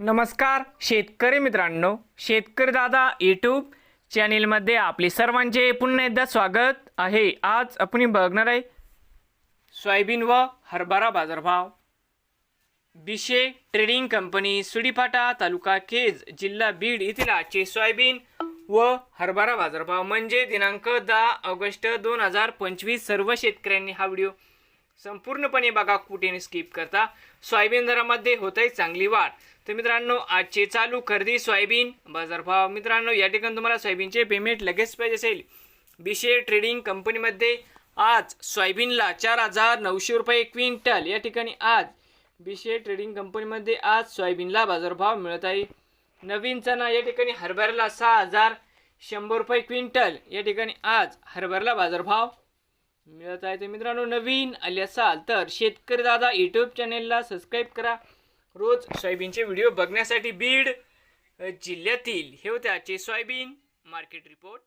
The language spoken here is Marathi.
नमस्कार शेतकरी मित्रांनो. शेतकरी दादा यूट्यूब चॅनेलमध्ये आपले सर्वांचे पुन्हा एकदा स्वागत आहे. आज आपण बघणार आहे सोयाबीन व हरभरा बाजारभाव. बिशे ट्रेडिंग कंपनी सुडीफाटा तालुका केज जिल्हा बीड येथील आजचे सोयाबीन व हरभरा बाजारभाव. म्हणजे दिनांक दहा ऑगस्ट दोन हजार पंचवीस. सर्व शेतकऱ्यांनी हा व्हिडिओ संपूर्णपणे बघा कुठे स्किप करता. सोयाबीन दरामध्ये होत आहे चांगली वाढ. तर मित्रांनो आजचे चालू खरेदी सोयाबीन बाजारभाव. मित्रांनो या ठिकाणी तुम्हाला सोयाबीनचे पेमेंट लगेच पाहिजे असेल. बिशे ट्रेडिंग कंपनीमध्ये आज सोयाबीनला चार हजार नऊशे रुपये क्विंटल. या ठिकाणी आज बिशे ट्रेडिंग कंपनीमध्ये आज सोयाबीनला बाजारभाव मिळत आहे. नवीन चणा या ठिकाणी हरभऱ्याला सहा हजार शंभर रुपये क्विंटल. या ठिकाणी आज हरभऱ्याला बाजारभाव मिळत आहे. तर मित्रांनो नवीन आले असाल तर शेतकरी दादा यूट्यूब चॅनेलला सबस्क्राईब करा. रोज सोयाबीनचे व्हिडिओ बघण्यासाठी बीड जिल्ह्यातील हे होते आजचे सोयाबीन मार्केट रिपोर्ट